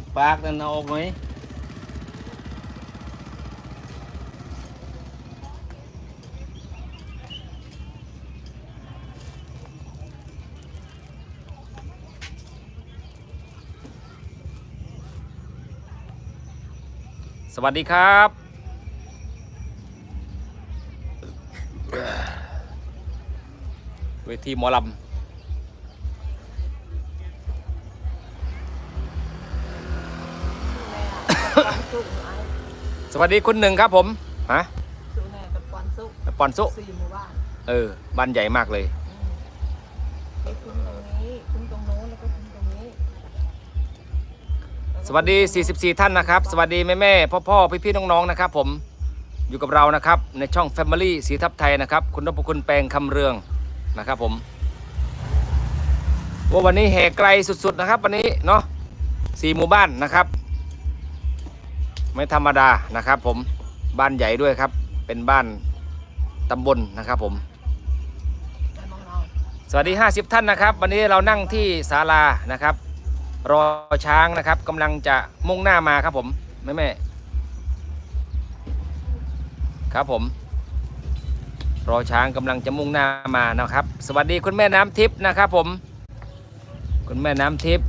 ติดปากนั่นเอาออกไหมสวัสดีครับ เวทีหมอลำ วัสดีคุณหนึ่งครับผมฮะสุแน่กับปอนสุกปอนซุสี่หมู่บ้านเออบ้านใหญ่มากเลยมีคุ้มตรงนี้คุ้มตรงโน้นแล้วก็คุ้มตรงนี้สวัสดี 44 ท่านนะครับ สวัสดีแม่แม่พ่อพ่อพี่พี่ๆน้องๆนะครับ ผมอยู่กับเรานะครับในช่อง Family สีทับไทยนะครับ คุณนพคุณแปลงคำเรืองนะครับผมว่าวันนี้แห่ไกลสุดๆนะครับ วันนี้เนาะสี่หมู่บ้านนะครับ ไม่ธรรมดานะครับผมบ้านใหญ่ด้วยครับ เป็นบ้านตำบลนะครับผมแล้วมองเราสวัสดี 50 ท่านนะครับ วันนี้เรานั่งที่ศาลานะครับ รอช้างนะครับกำลังจะมุ่งหน้ามาครับผมแม่แม่ครับผม รอช้างกำลังจะมุ่งหน้ามานะครับ สวัสดีคุณแม่น้ำทิพย์นะครับผม คุณแม่น้ำทิพย์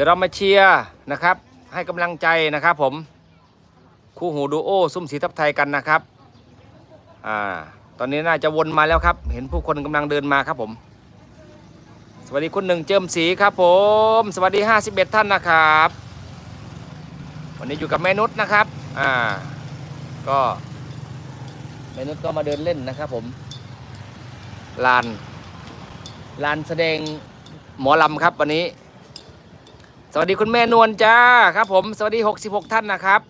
ดี๋ยวเรามาเชียร์นะครับ ให้กำลังใจนะครับผมคู่หูดูโอซุ้มสีทับไทยกันนะครับอ่าตอนนี้น่าจะวนมาแล้วครับ เห็นผู้คนกำลังเดินมาครับผม สวัสดีคุณหนึ่งเจิมสีครับผม สวัสดี 51 ท่านนะครับ วันนี้อยู่กับแม่นุชนะครับอ่าก็แม่นุชก็มาเดินเล่นนะครับผมลานลานแสดงหมอลำครับวันนี้ สวัสดีคุณแม่นวลจ้าครับผมสวัสดี 66 ท่านนะครับ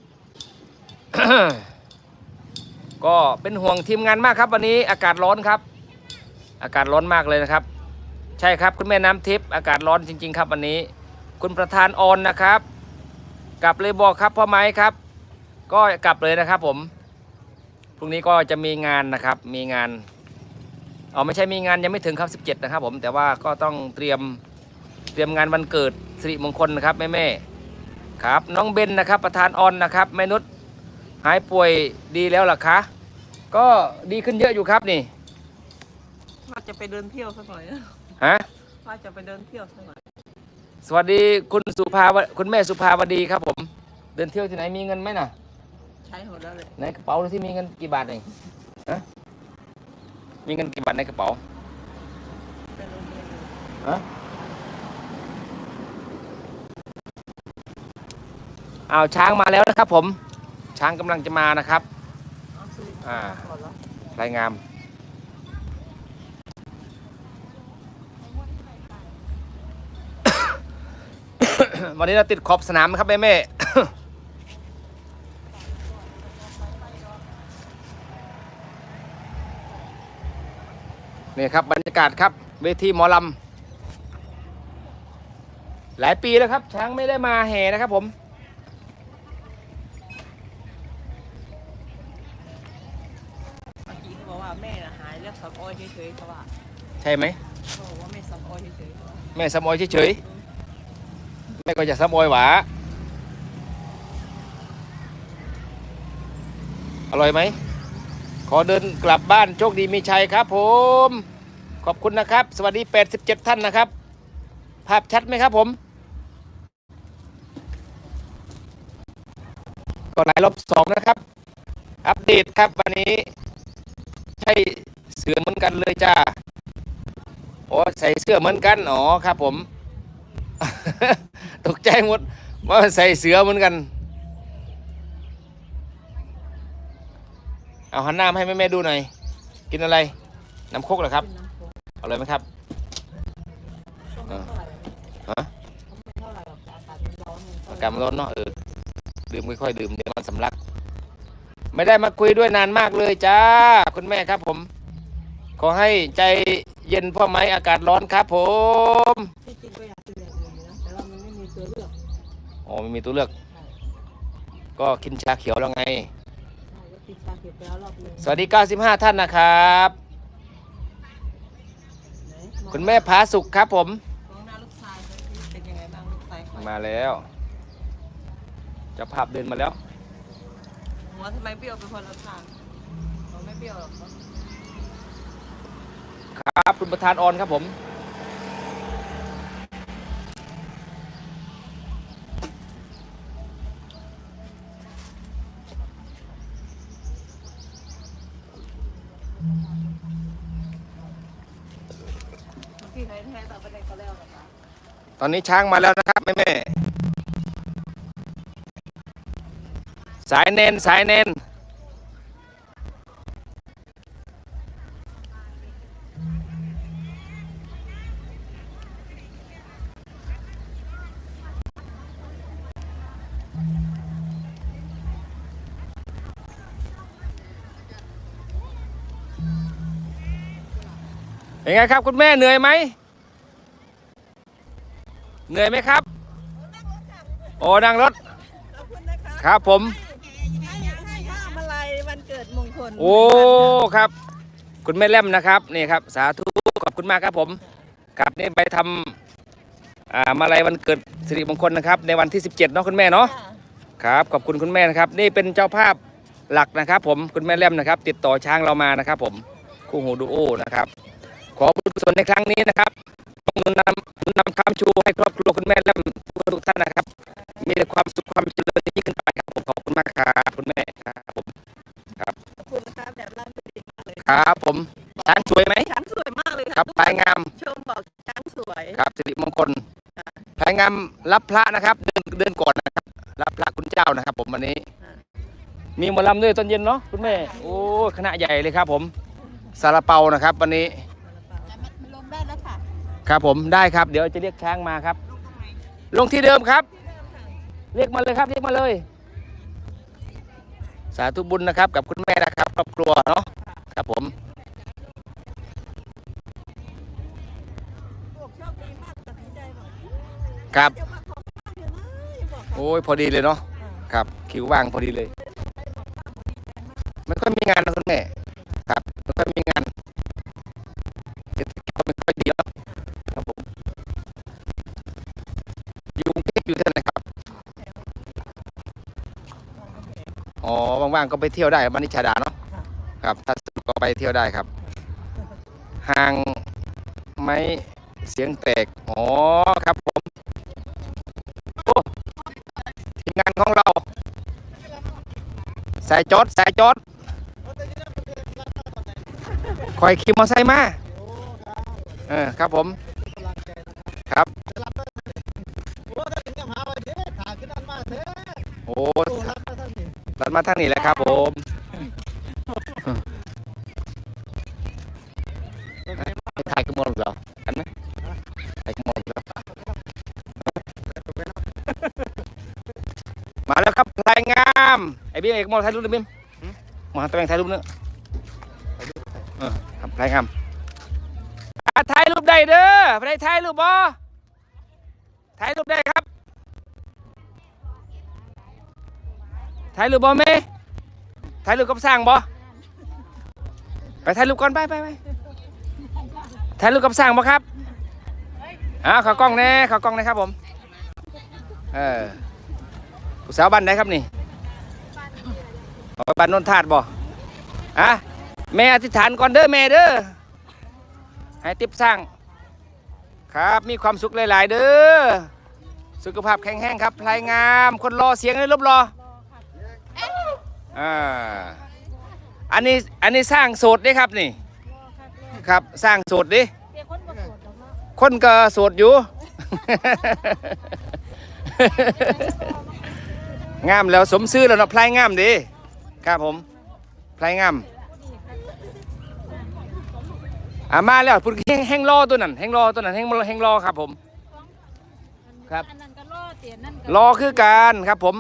ก็เป็นห่วงทีมงานมากครับ วันนี้อากาศร้อนครับ อากาศร้อนมากเลยนะครับ ใช่ครับคุณแม่น้ำทิพย์อากาศร้อนจริง ๆ ครับวันนี้ คุณประธานออนนะครับ กลับเลยบอกครับพ่อไม้ครับ ก็กลับเลยนะครับ ผมพรุ่งนี้ก็จะมีงานนะครับ มีงานอ๋อไม่ใช่มีงานยังไม่ถึงครับ 17 นะครับ ผมแต่ว่าก็ต้องเตรียม รียมงานวันเกิดสิริมงคลนะครับแม่แม่ๆครับน้องเบนนะครับประธานออนนะครับแม่นุชหายป่วยดีแล้วล่ะคะก็ดีขึ้นเยอะอยู่ครับนี่ว่าจะไปเดินเที่ยวสักหน่อยนะฮะว่าจะไปเดินเที่ยวสักหน่อยสวัสดีคุณสุภาวคุณแม่สุภาวดีครับผมเดินเที่ยวที่ไหนมีเงินไหมน่ะใช้หมดแล้วเลยในกระเป๋าที่มีเงินกี่บาทเองฮะมีเงินกี่บาทในกระเป๋าไป เอาช้างมาแล้วนะครับผม ช้างกำลังจะมานะครับอ่าก่อนแล้วรายงามวันนี้เราติดขอบสนามนะครับแม่แม่นี่ครับบรรยากาศครับเวทีหมอลำหลายปีแล้วครับ ช้างไม่ได้มาแห่นะครับผม แม่น่ะหายแล้วสับอ้อยเฉยๆเขาว่าใช่ไหมเขาบอกว่าแม่สับอ้อยเฉยๆเขาว่าแม่สมอยเฉยๆแม่ก็จะสมอยหวาอร่อยไหม ขอเดินกลับบ้านโชคดีมีชัยครับ ผม ขอบคุณนะครับ สวัสดี 87 ท่านนะครับ ภาพชัดไหมครับผม ก็ไหนลบสองนะครับ อัปเดตครับวันนี้ ใช่เสือเหมือนกันเลยจ้าโอ้ใส่เสื้อเหมือนกันอ๋อครับผม ตกใจหมดว่าใส่เสื้อเหมือนกัน เอาหันหน้ามาให้แม่ๆดูหน่อย กินอะไร น้ำโคกเหรอครับเป็นน้ำโค้งเอาเลยไหมครับก็ไม่เท่าไหร่ฮะไม่เท่าไหร่หรอกแต่อากาศมันร้อนมันก็อากาศมันร้อนเนาะเออดื่มค่อยๆดื่มเดี๋ยวมันสำลัก ไม่ได้มาคุยด้วยนานมากเลยจ้า คุณแม่ครับผม ขอให้ใจเย็นพ่อไหมอากาศร้อนครับ ผมที่จริงก็อยากกินอย่างอื่นอยู่นะแต่ว่ามันไม่มีตัวเลือกอ๋อไม่มีตัวเลือก ก็กินชาเขียวแล้วไง ก็ติดชาเขียวไปแล้วรอบหนึงสวัสดี 95 ท่านนะครับ ไหนคุณแม่ผาสุกครับผม มองหน้าลูกชายเป็นยังไงบ้างลูกชายคอยมาแล้วเจะภาพเดินมาแล้ว หัวทำไมเปรี้ยวเป็นคนละทางหัวไม่เปรี้ยวหรอกครับคุณประธานออนครับผมพี่ไทยแท้ต่อไปในก็แล้วนะคะตอนนี้ช้างมาแล้วนะครับแม่แม่ สายเนนสายเนนเป็นไงครับคุณแม่เหนื่อยไหมเหนื่อยไหมครับ โอ้นั่งรถขอบคุณนะคะครับผม คลโอ้ครับ คุณแม่เล่มนะครับนี่ครับ สาธุขอบคุณมากครับผมครับนี่ไปทำอ่ามาลัยวันเกิดสิริมงคลนะครับ ในวันที่ 17เนาะคุณแม่เนาะค่ะครับขอบคุณคุณแม่นะครับ นี่เป็นเจ้าภาพหลักนะครับ ผมคุณแม่เล่มนะครับ ติดต่อช้างเรามานะครับ ผมคู่หูดูโอนะครับ ขอบุญกุศลในครั้งนี้นะครับต้องหนุนนำหนุนนำคำชูให้ครอบครัวคุณแม่เล่มทุกท่านนะครับ มีแต่ความสุขความเจริญยิ่งขึ้นไปครับผมขอบคุณมากครับคุณแม่ครับผมขอบ ครับผมช้างสวยไหมช้างสวยมากเลยคค่ะรับพลายงามชมบอกช้างสวยครับสิริมงคลพลายงามรับพระนะครับ เดินเดินก่อนนะครับ รับพระคุณเจ้านะครับ ผมวันนี้ มีหมอลำด้วยตอนเย็นเนาะคุณแม่โอ้คณะใหญ่เลยครับ ผมซาลาเปานะครับ วันนี้มันลงได้แล้วค่ะครับผมได้ครับ เดี๋ยวจะเรียกช้างมาครับ ลงที่เดิมครับ เรียกมาเลยครับเรียกมาเลย สาธุบุญนะครับ กับคุณแม่นะครับครอบครัวเนาะ ครับผมครับ โอ้ยพอดีเลยเนาะครับ คิวว่างพอดีเลยไม่ค่อยมีงานนะคุณแม่ครับไม่ค่อยมีงานเศรษฐกิจก็ไม่ค่อยดีแล้วครับผมอยู่กรุงเทพอยู่ที่ไหนครับอ๋อว่างๆก็ไปเที่ยวได้บ้านนิชาดาเนาะครับถ้า กก็ไปเที่ยวได้ครับห่างไหมเสียงแตก อ๋อครับผมโอ้ทีมงานของเรา สายจอดสายจอดคอยขี่มอเตอร์ไซค์มา เออครับผมครับ โอ้รัดมาทางนี้แหละครับผมามไอ้บีมเอกมอถ่ายรูปหน่อยบีมมาตะแบงถ่ายรูปเนื้อะเออครับรายงามอะถ่ายรูปได้เด้อไปได้ถ่ายรูปบ่ถ่ายรูปได้ครับถ่ายรูปบ่แม่ถ่ายรูปกับสร้างบ่ไปถ่ายรูปก่อนไปไปไปถ่ายรูปกับสร้างบ่ครับอ่าขอกล้องแน่ขอกล้องน่ครับผมเออผู้สาวบ้านไหนครับนี่ อ๋อบ้านนนทาดบ่อะแม่อธิษฐานก่อนเด้อแม่เด้อให้ติบสร้าง ครับ มีความสุขหลาย ๆ เด้อสุขภาพแข็งแรงครับพลายงาม คนรอเสียงเลยรูปรออ่าอันนี้อันนี้สร้างโสดเด้ครับนี่ครับสร้างโสดดิคนก็โสดอยู่ งามแล้วสมซื้อแล้วเนาะพลายงามดี ครับผมพลายงามอ่ามาแล้วพุ่นแห้งแห้งรอตัวนั้นแห้งรอตัวนั้นแห้งแห้งรอครับผม ครับ อันนั้นก็ล่อเตียนนั่นก็รอคือการครับผม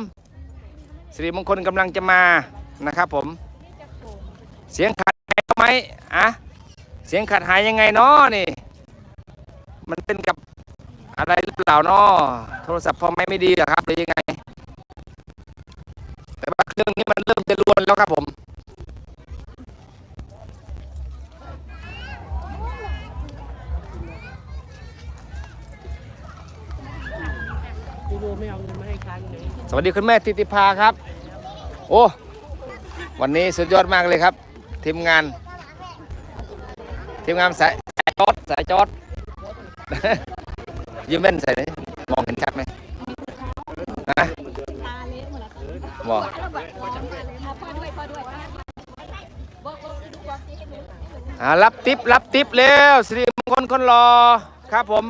สิริมงคลกำลังจะมานะครับผมจะโกงเสียงขาดหายไหมอะเสียงขาดหายยังไงเนาะนี่ มันเป็นกับอะไรหรือเปล่าเนาะโทรศัพท์พอไม่ไม่ดีเหรอครับหรือยังไง แต่ว่าเครื่องนี้มันเริ่ม จะรวนแล้วครับผมสวัสดีคุณแม่ติติภาครับ โอ้วันนี้สุดยอดมากเลยครับ ทีมงาน ทีมงานสายสายจอดสายจอดยืมแว่นใส่ไหมมองเห็นชัดไหมนะ บ่อด้วยพ่อด้วยบอกบอกดูบอกที่ให้หนูอ่ารับติปรับติปเร็วสิริมงคลคนรอครับผม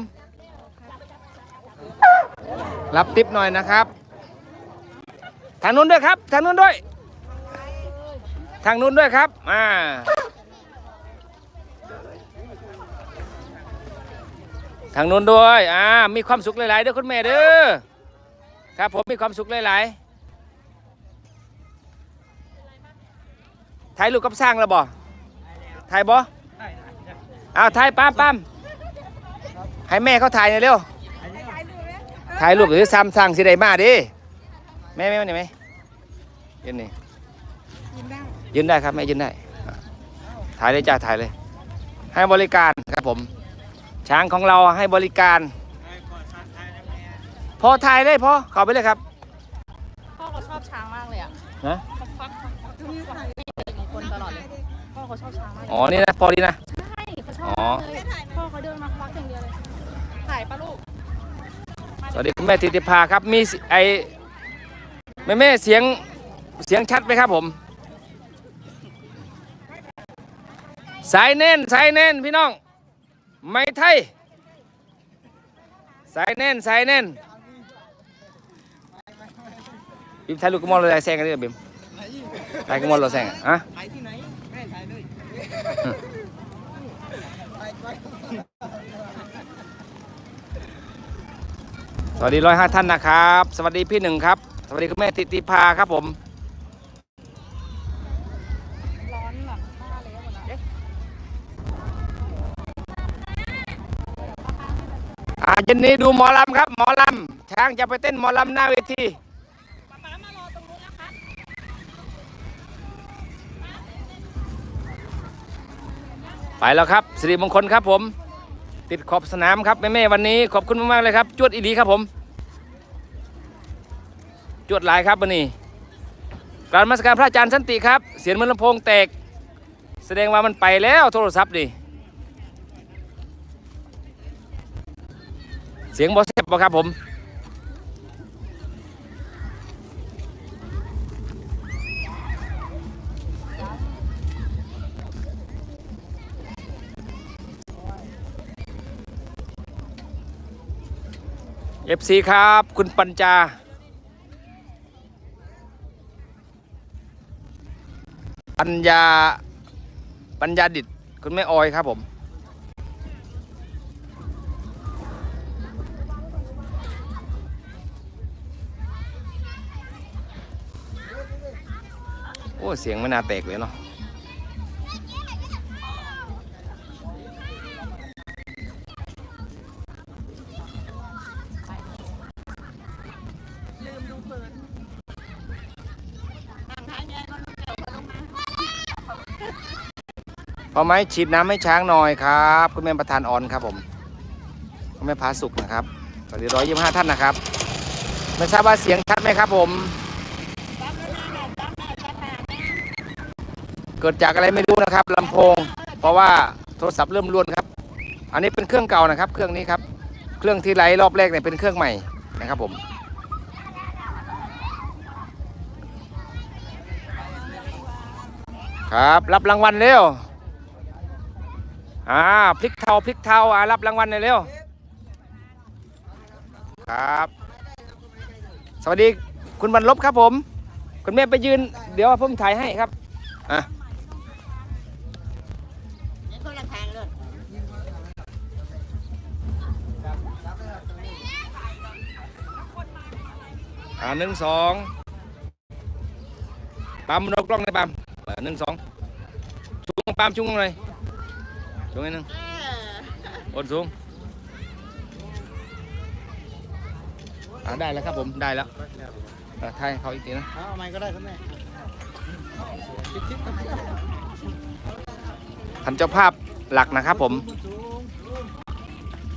รับติปหน่อยนะครับ ทางนู้นด้วยครับ ทางนู้นด้วย ทางนู้นด้วยครับอ่าทางนู้นด้วย อ่า มีความสุขหลาย ๆ เด้อคุณแม่เด้อ ครับผมมีความสุขหลาย ๆ ถ่ายรูปกับสร้างแล้วบ่ถ่ายบ่เอาถ่ายปั๊มปั๊มให้แม่เขาถ่ายหน่อยเร็ว ถ่ายรูปหรือซ้ำสั่งสิได้มาดิแม่แม่มาหน่อยไหมยืนนี่กินได้ยืนได้ครับแม่ยืนได้อะถ่ายเลยจ้าถ่ายเลย ให้บริการครับผม ช้างของเราให้บริการ พอถ่ายเลยพอเข้าไปเลยครับพ่อเขาชอบช้างมากเลยอะนะ ตลอดเลยพ่อเขาชอบช้างมากเลยอ๋อนี่นะพอดีนะ ใช่เขาชอบอ๋อมากเลยพ่อเขาเดินมาควักอย่างเดียวเลยถ่ายปะลูกสวัสดีคุณแม่ทิติภาครับมีสิไอแม่แม่เสียงเสียงชัดไหมครับผม สายแน่นสายแน่นพี่น้อง ไม่ไทย สายแน่นสายแน่นบิมถ่ายลูกกระมอลเราแซงกันดิบิม ถ่ายกระมอลเราแซงอะอะถ่ายที่ไหนแม่ถ่ายเลยสวัสดีร้อยห้าท่านนะครับ สวัสดีพี่หนึ่งครับ สวัสดีคุณแม่ทิติภาครับผม ร้อนแบบหน้าเละหมดแล้วอ่าเย็นนี้ดูหมอลำครับ หมอลำช้างจะไปเต้นหมอลำหน้าเวที ไปแล้วครับสิริมงคลครับผม ติดขอบสนามครับแม่แม่ๆวันนี้ขอบคุณมากๆเลยครับ จวดอีดีครับผม จวดลายครับวันนี้กรารมาสการพระอาจารย์สันติครับ เสียงมือนลำโพงแตก แสดงว่ามันไปแล้วโทรศัพท์ดิเสียงบอสเซบบ่ครับผม เอฟซีครับ คุณปัญจา ปัญญา ปัญญาดิตคุณแม่ออยครับผม โอ้ เสียงไม่น่าแตกเลยเนาะ พอไหมฉีดน้ำให้ช้างหน่อยครับคุณแม่ประธานออนครับผมคุณแม่พาสุกนะครับสวัสดีร้อยยี่ห้าท่านนะครับไม่ทราบว่าเสียงชัดไหมครับผม เกิดจากอะไรไม่รู้นะครับลำโพง เพราะว่าโทรศัพท์เริ่มรวนครับ อันนี้เป็นเครื่องเก่านะครับ เครื่องนี้ครับเครื่องที่ไลฟ์รอบแรกเนี่ยเป็นเครื่องใหม่นะครับผมครับ รับรางวัลเร็ว อ่าพลิกเทาพลิกเทาอ่ารับรางวัลหน่อยเร็วครับ สวัสดีคุณบรรลบครับผม คุณแม่ไปยืน เดี๋ยวผมถ่ายให้ครับอะคนละทางเลยอ่าหนึ่งสองปั๊มเรากล้องในปั๊มเออหนึ่งสองชุงปั๊มชุงเลย ชุงให้หนึ่งอดสูงอ่าได้แล้วครับผมได้แล้วเออถ่ายให้เขาอีกทีนะ เอาไม้ก็ได้ครับแม่ท่านเจ้าภาพหลักนะครับผม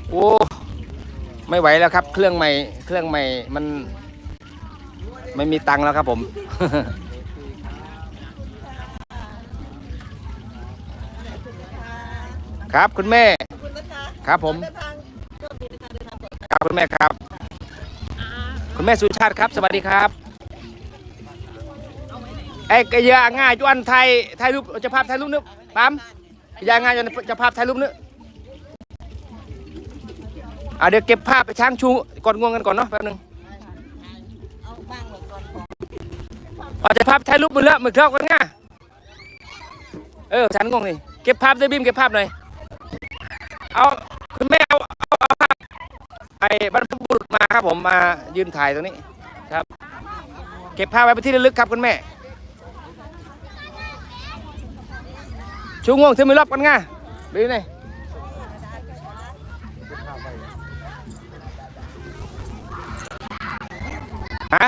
โอ้ ไม่ไหวแล้วครับ เครื่องใหม่ เครื่องใหม่มัน ไม่มีตังค์แล้วครับผม ครับคุณแม่ครับผมครับคุณแม่ครับ คุณแม่สุชาติครับ สวัสดีครับไอ้กระยาง่ายจวนไทยไทยรูปจะภาพไทยรูปนึกปั๊มกระยาง่ายจวนจะภาพไทยรูปนึกอะเดี๋ยวเก็บภาพไปช้างชูกดงวงกันก่อนเนาะแป๊บนึงเอาบ้างหมดก่อนพออาจจะภาพไทยรูปมือละมือเครื่องกันง่าเออฉันงงนี่เก็บภาพด้วยบิมเก็บภาพหน่อย เอาคุณแม่เอาเอาเอาภาพไอ้บรรพบุรุษมาครับผมมายืนถ่ายตรงนี้ครับ เก็บภาพไว้เป็นที่ระลึกครับคุณแม่ ชูงวงถือมือรอบกันง่าดูนี่ฮะ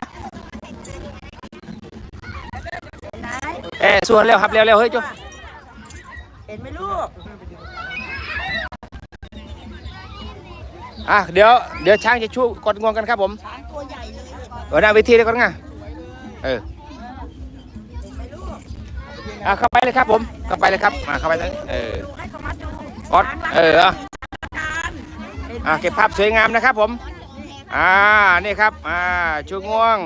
เอ้ส่วนเร็วครับเร็วเร็วเฮ้ยจุเห็นไหมลูก อะเดี๋ยวเดี๋ยวช้างจะชูกดงวงกันครับผมช้างตัวใหญ่เลยเห็นไหมเออหน้าเวทีเลยก่อนง่าเออเห็นไหมลูกอะเข้าไปเลยครับผมเข้าไปเลยครับอะเข้าไปเลยเออดูให้เขามาดูกดเอออะการเห็นไหมอะเก็บภาพสวยงามนะครับผมอ่านี่ครับอ่าชูง่วง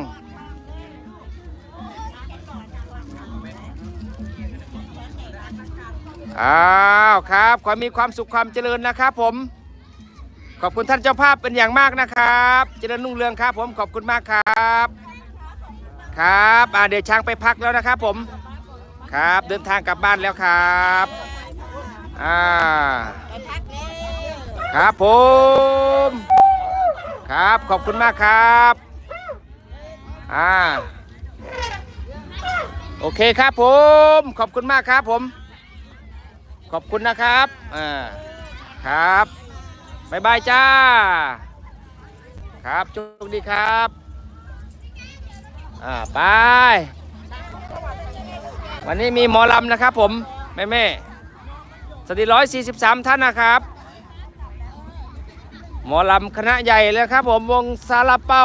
อ้าวครับ ขอให้มีความสุขความเจริญนะครับผม ขอบคุณท่านเจ้าภาพเป็นอย่างมากนะครับ เจริญรุ่งเรืองครับ ผมขอบคุณมากครับ ครับอ่าเดี๋ยวช้างไปพักแล้วนะครับ ผมครับเดินทางกลับบ้านแล้วครับอ่าครับผม ครับขอบคุณมากครับอ่าโอเคครับผม ขอบคุณมากครับผม ขอบคุณนะครับอ่าครับ บายบายจ้า ครับโชคดีครับ อ่าไปวันนี้มีหมอลำนะครับผม แม่แม่สวัสดีร้อยสี่สิบสามท่านนะครับ หมอลำคณะใหญ่เลยครับผมวงซาลาเปา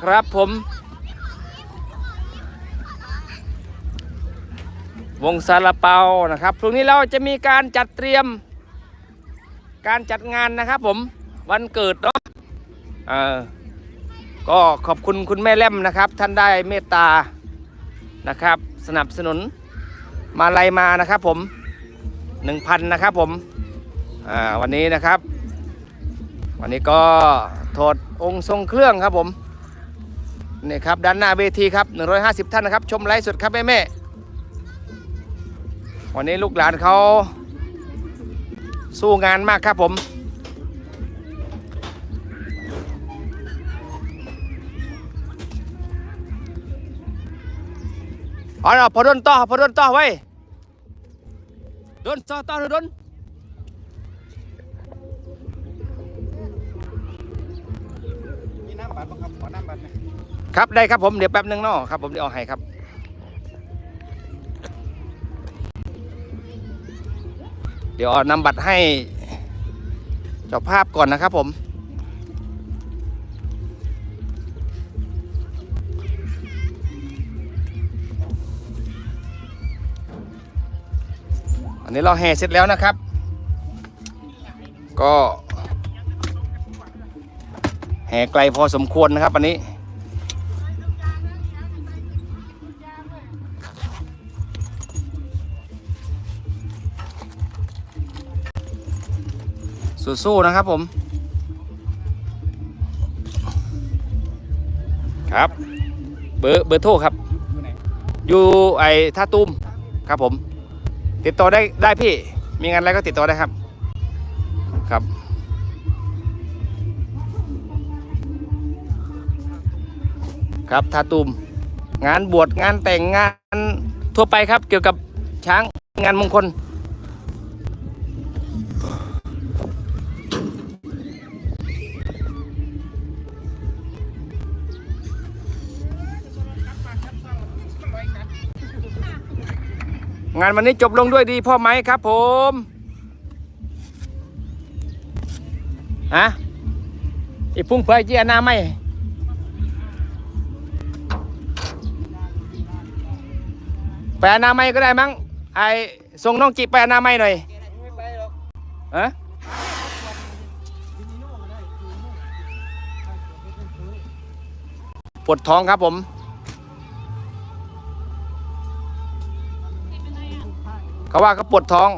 ครับผม วงซาลาเปานะครับพรุ่งนี้เราจะมีการจัดเตรียม การจัดงานนะครับผมวันเกิดเนาะเออก็ขอบคุณคุณแม่แล่มนะครับ ท่านได้เมตตานะครับ สนับสนุนมาลัยมานะครับผม1,000นนะครับผมอ่าวันนี้นะครับ วันนี้ก็ถอดองค์ทรงเครื่องครับผมนี่ครับด้านหน้าเวทีครับ 150 ท่านนะครับ ชมไลฟ์สดครับแม่แม่วันนี้ลูกหลานเขา สู้งานมากครับผม อ๋อพอดนต่อพอดนต่อไว้ดนต่อต่อดนมีน้ำบัตรบ้างครับขอน้ำบัตรหน่อยครับได้ครับผมเดี๋ยวแป๊บนึงเนาะครับผมเดี๋ยวเอาให้ครับ เดี๋ยวอนำบัตรให้เจ้าภาพก่อนนะครับผม อันนี้เราแห่เสร็จแล้วนะครับ ก็แห่ไกลพอสมควรนะครับอันนี้ สู้ๆนะครับผม ครับ เบอร์เบอร์โทรครับ อยู่ไอ้ท่าตุ้มครับผม ติดต่อได้ได้พี่ มีงานอะไรก็ติดต่อได้ครับ ครับครับท่าตุ้มงานบวชงานแต่งงานทั่วไปครับ เกี่ยวกับช้างงานมงคล งานวันนี้จบลงด้วยดีพ่อไหมครับผมฮะอีพุ่งเผยจีอนาไม่ไปอนาไมัยก็ได้มั้งไอส่งน้องจีไปอนาไมัยหน่อยฮะปวดท้องครับผม เขาว่าเขาปวดท้อง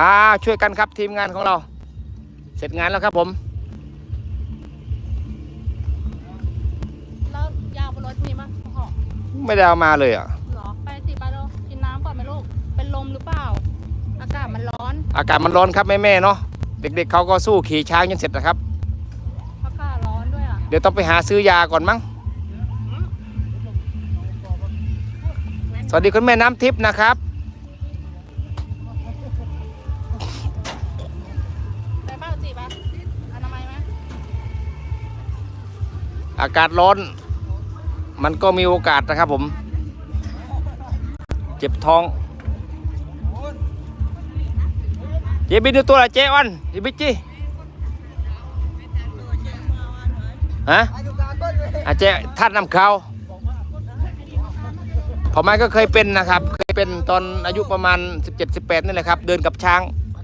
อ่า ช่วยกันครับทีมงานของเรา เสร็จงานแล้วครับผมแล้วยาวบนรถมีมั้ยหอไม่ได้เอามาเลยอะ หรอไปสิไปเร็วกินน้ำก่อนไหมลูก เป็นลมหรือเปล่า อากาศมันร้อน อากาศมันร้อนครับแม่ๆเนาะ เด็กๆเขาก็สู้ขี่ช้างจนเสร็จนะครับ อากาศร้อนด้วยอะ เดี๋ยวต้องไปหาซื้อยาก่อนมั้ง วัสดีคุณแม่น้ำทิพย์นะครับไปเปล่าจีบะอนามัยไหมอากาศร้อน มันก็มีโอกาสนะครับผม เจ็บท้อง เจ๊บินดูตัวละเจ๊อ้อนเจ๊บิจิฮะอาเจ๊ทัดน้ำเขาว ผมมันก็เคยเป็นนะครับ เคยเป็นตอนอายุประมาณ 17-18นี่แหละครับ เดินกับช้าง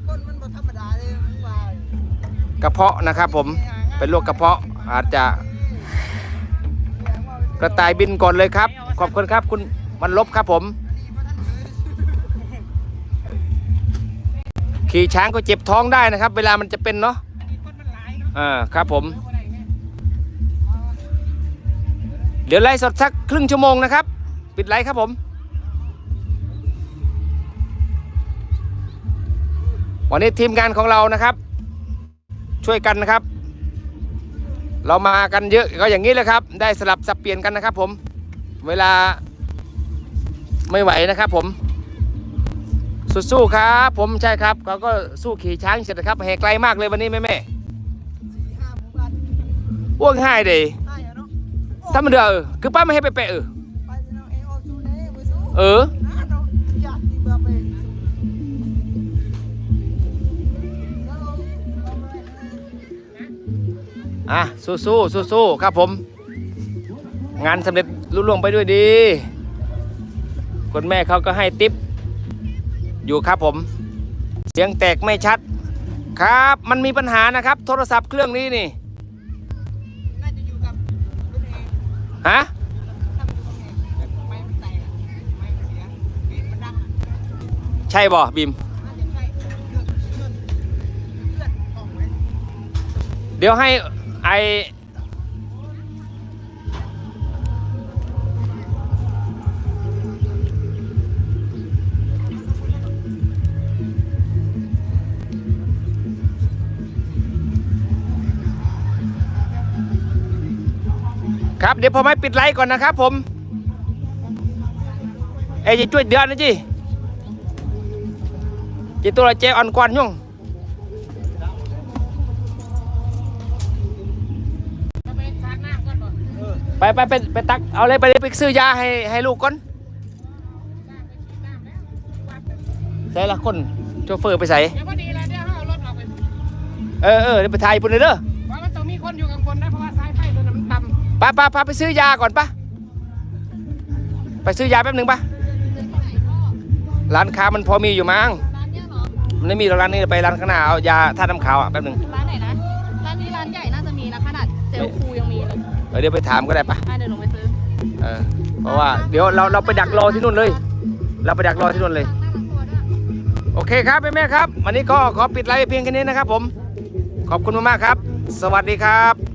ก้นมันบ่ธรรมดาเลยมันว่ากระเพาะนะครับผมเป็นโรคกระเพาะอาจจะกระต่ายบินก่อนเลยครับ ขอบคุณครับคุณมันลบครับผม ขี่ช้างก็เจ็บท้องได้นะครับ เวลามันจะเป็นเนาะอ่าครับผม เดี๋ยวไล่สดสักครึ่งชั่วโมงนะครับ ปิดไลฟ์ครับผมวันนี้ทีมงานของเรานะครับ ช่วยกันนะครับ เรามากันเยอะก็อย่างนี้เลยครับ ได้สลับสับเปลี่ยนกันนะครับ ผมเวลาไม่ไหวนะครับผมสู้ๆครับ ผมใช่ครับเขาก็สู้ขี่ช้างเสร็จนะครับแห่ไกลมากเลยวันนี้แม่แม่สี่ห้าหมู่บ้านอ้วกง่ายเดยใช่อะเนาะถ้ามันเดือเออคือป้าไม่ให้ไปเปะเออ เออนะเนาะอยากที่เบื่ออะ สู้สู้สู้สู้ๆครับผม งานสำเร็จลุล่วงไปด้วยดี คุณแม่เขาก็ให้ติปอยู่ครับผม เสียงแตกไม่ชัด ครับ มันมีปัญหานะครับ โทรศัพท์เครื่องนี้นี่ น่าจะอยู่กับฮะ ใช่บ่บิม เดี๋ยวให้ไอครับ เดี๋ยวผมให้ปิดไลฟ์ก่อนนะครับผม เอ้ยจะช่วยเดือนนะจี จีตัวละเจอ่อนกวนยุ่งไปไปไปไปตักเอาเลยไปเลยไปซื้อยาให้ให้ลูกก่อนใส่ละคนโชเฟอร์ไปใส่เออเออเดี๋ยวไปถ่ายปุ่นเลยเด้อเพราะมันต้องมีคนอยู่ข้างบนนะเพราะว่าสายไฟตัวนั้นมันต่ไปไปไปไปซื้อยาก่อนปะไปซื้อยาแป๊บหนึ่งปะร้านค้ามันพอมีอยู่มั้ง มันไม่มีหรอกร้านนี้ไปร้านข้างหน้าเอายาท่าตุน้ำขาวอะแป๊บหนึ่งร้านไหนนะ ร้านนี้ร้านใหญ่น่าจะมีนะขนาดเจลคูยังมีเลยเออเดี๋ยวไปถามก็ได้ปะอะเดี๋ยวหนูไปซื้อเออเพราะว่าเดี๋ยวเราเราไปดักรอที่นู่นเลย เราไปดักรอที่นู่นเลยทางหน้าครัวด้วย โอเคครับแม่ๆครับ วันนี้ก็ขอปิดไลฟ์เพียงแค่นี้นะครับผม ขอบคุณมากๆครับ สวัสดีครับ